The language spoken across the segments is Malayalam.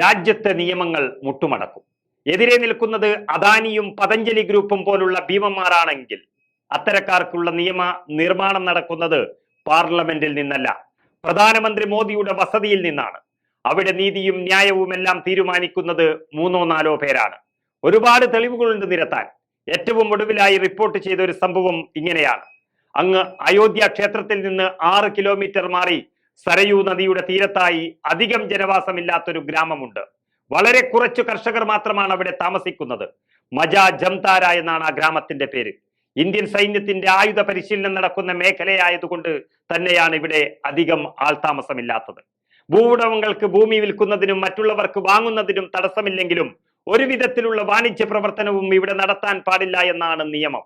രാജ്യത്തെ നിയമങ്ങൾ മുട്ടുമടക്കും. എതിരെ നിൽക്കുന്നത് അദാനിയും പതഞ്ജലി ഗ്രൂപ്പും പോലുള്ള ഭീമന്മാരാണെങ്കിൽ അത്തരക്കാർക്കുള്ള നിയമ നിർമ്മാണം നടക്കുന്നത് പാർലമെന്റിൽ നിന്നല്ല പ്രധാനമന്ത്രി മോദിയുടെ വസതിയിൽ നിന്നാണ്. അവിടെ നീതിയും ന്യായവും എല്ലാം തീരുമാനിക്കുന്നത് മൂന്നോ നാലോ പേരാണ്. ഒരുപാട് തെളിവുകളുണ്ട് നിരത്താൻ. ഏറ്റവും ഒടുവിലായി റിപ്പോർട്ട് ചെയ്ത ഒരു സംഭവം ഇങ്ങനെയാണ്. അങ്ങ് അയോധ്യ ക്ഷേത്രത്തിൽ നിന്ന് ആറ് കിലോമീറ്റർ മാറി സരയൂ നദിയുടെ തീരത്തായി അധികം ജനവാസമില്ലാത്തൊരു ഗ്രാമമുണ്ട്. വളരെ കുറച്ച് കർഷകർ മാത്രമാണ് അവിടെ താമസിക്കുന്നത്. മജ ജംതാര എന്നാണ് ആ ഗ്രാമത്തിന്റെ പേര്. ഇന്ത്യൻ സൈന്യത്തിന്റെ ആയുധ പരിശീലനം നടക്കുന്ന മേഖലയായതുകൊണ്ട് തന്നെയാണ് ഇവിടെ അധികം ആൾതാമസമില്ലാത്തത്. ഭൂവുടമകൾക്ക് ഭൂമി വിൽക്കുന്നതിനും മറ്റുള്ളവർക്ക് വാങ്ങുന്നതിനും തടസ്സമില്ലെങ്കിലും ഒരു വിധത്തിലുള്ള വാണിജ്യ പ്രവർത്തനവും ഇവിടെ നടത്താൻ പാടില്ല എന്നാണ് നിയമം.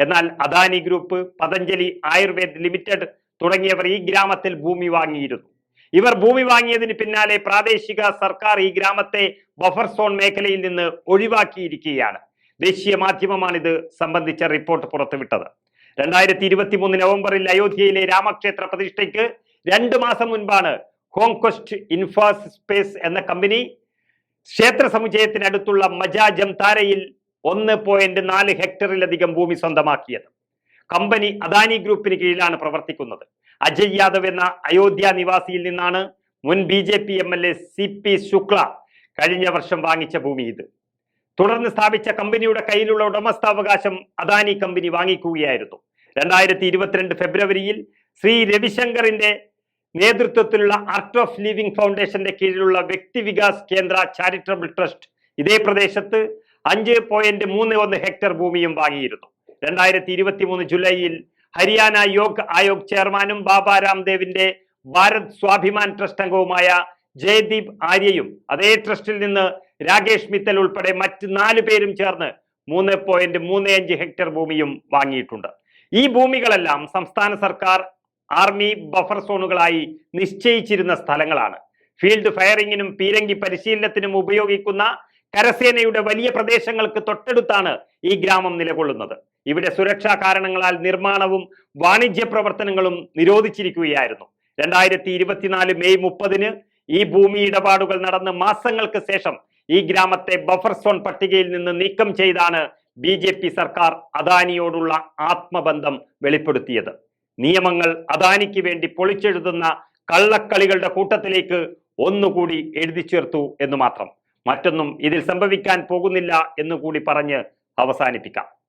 എന്നാൽ അദാനി ഗ്രൂപ്പ് പതഞ്ജലി ആയുർവേദ് ലിമിറ്റഡ് തുടങ്ങിയവർ ഈ ഗ്രാമത്തിൽ ഭൂമി വാങ്ങിയിരുന്നു. ഇവർ ഭൂമി വാങ്ങിയതിന് പിന്നാലെ പ്രാദേശിക സർക്കാർ ഈ ഗ്രാമത്തെ ബഫർ സോൺ മേഖലയിൽ നിന്ന് ഒഴിവാക്കിയിരിക്കുകയാണ്. ദേശീയ മാധ്യമമാണ് ഇത് സംബന്ധിച്ച റിപ്പോർട്ട് പുറത്തുവിട്ടത്. രണ്ടായിരത്തി ഇരുപത്തി മൂന്ന് നവംബറിൽ അയോധ്യയിലെ രാമക്ഷേത്ര പ്രതിഷ്ഠയ്ക്ക് രണ്ട് മാസം മുൻപാണ് കോങ്ക്വസ്റ്റ് ഇൻഫാസ് സ്പേസ് എന്ന കമ്പനി ക്ഷേത്ര സമുച്ചയത്തിനടുത്തുള്ള മജാ ജംതാരയിൽ ഒന്ന് പോയിന്റ് നാല് ഹെക്ടറിലധികം ഭൂമി സ്വന്തമാക്കിയത്. കമ്പനി അദാനി ഗ്രൂപ്പിന് കീഴിലാണ് പ്രവർത്തിക്കുന്നത്. അജയ് യാദവ് എന്ന അയോധ്യ നിവാസിയിൽ നിന്നാണ് മുൻ B J P M L A C P Shukla കഴിഞ്ഞ വർഷം വാങ്ങിച്ച ഭൂമി ഇത്. തുടർന്ന് സ്ഥാപിച്ച കമ്പനിയുടെ കയ്യിലുള്ള ഉടമസ്ഥാവകാശം അദാനി കമ്പനി വാങ്ങിക്കുകയായിരുന്നു. രണ്ടായിരത്തി ഇരുപത്തിരണ്ട് ഫെബ്രുവരിയിൽ ശ്രീ രവിശങ്കറിന്റെ നേതൃത്വത്തിലുള്ള ആർട്ട് ഓഫ് ലിവിംഗ് ഫൗണ്ടേഷന്റെ കീഴിലുള്ള വ്യക്തി വികാസ് കേന്ദ്ര ചാരിറ്റബിൾ ട്രസ്റ്റ് ഇതേ പ്രദേശത്ത് അഞ്ച് പോയിന്റ് മൂന്ന് ഒന്ന് ഹെക്ടർ ഭൂമിയും വാങ്ങിയിരുന്നു. രണ്ടായിരത്തി ഇരുപത്തി മൂന്ന് ജൂലൈയിൽ ഹരിയാന യോഗ് ആയോഗ് ചെയർമാനും ബാബ രാംദേവിന്റെ ഭാരത് സ്വാഭിമാൻ ട്രസ്റ്റ് അംഗവുമായ ജയദീപ് ആര്യയും അതേ ട്രസ്റ്റിൽ നിന്ന് രാകേഷ് മിത്തൽ ഉൾപ്പെടെ മറ്റ് നാല് പേരും ചേർന്ന് മൂന്ന് പോയിന്റ് മൂന്ന് അഞ്ച് ഹെക്ടർ ഭൂമിയും വാങ്ങിയിട്ടുണ്ട്. ഈ ഭൂമികളെല്ലാം സംസ്ഥാന സർക്കാർ ആർമി ബഫർ സോണുകളായി നിശ്ചയിച്ചിരുന്ന സ്ഥലങ്ങളാണ്. ഫീൽഡ് ഫയറിങ്ങിനും പീരങ്കി പരിശീലനത്തിനും ഉപയോഗിക്കുന്ന കരസേനയുടെ വലിയ പ്രദേശങ്ങൾക്ക് തൊട്ടടുത്താണ് ഈ ഗ്രാമം നിലകൊള്ളുന്നത്. ഇവിടെ സുരക്ഷാ കാരണങ്ങളാൽ നിർമ്മാണവും വാണിജ്യ പ്രവർത്തനങ്ങളും നിരോധിച്ചിരിക്കുകയായിരുന്നു. രണ്ടായിരത്തി ഇരുപത്തിനാല് മെയ് മുപ്പതിന് ഈ ഭൂമി ഇടപാടുകൾ നടന്ന് മാസങ്ങൾക്ക് ശേഷം ഈ ഗ്രാമത്തെ ബഫർ സോൺ പട്ടികയിൽ നിന്ന് നീക്കം ചെയ്താണ് ബി ജെ പി സർക്കാർ അദാനിയോടുള്ള ആത്മബന്ധം വെളിപ്പെടുത്തിയത്. നിയമങ്ങൾ അദാനിക്ക് വേണ്ടി പൊളിച്ചെഴുതുന്ന കള്ളക്കളികളുടെ കൂട്ടത്തിലേക്ക് ഒന്നുകൂടി എഴുതി ചേർത്തു എന്ന് മാത്രം. മറ്റൊന്നും ഇതിൽ സംഭവിക്കാൻ പോകുന്നില്ല എന്നുകൂടി പറഞ്ഞ് അവസാനിപ്പിക്കാം.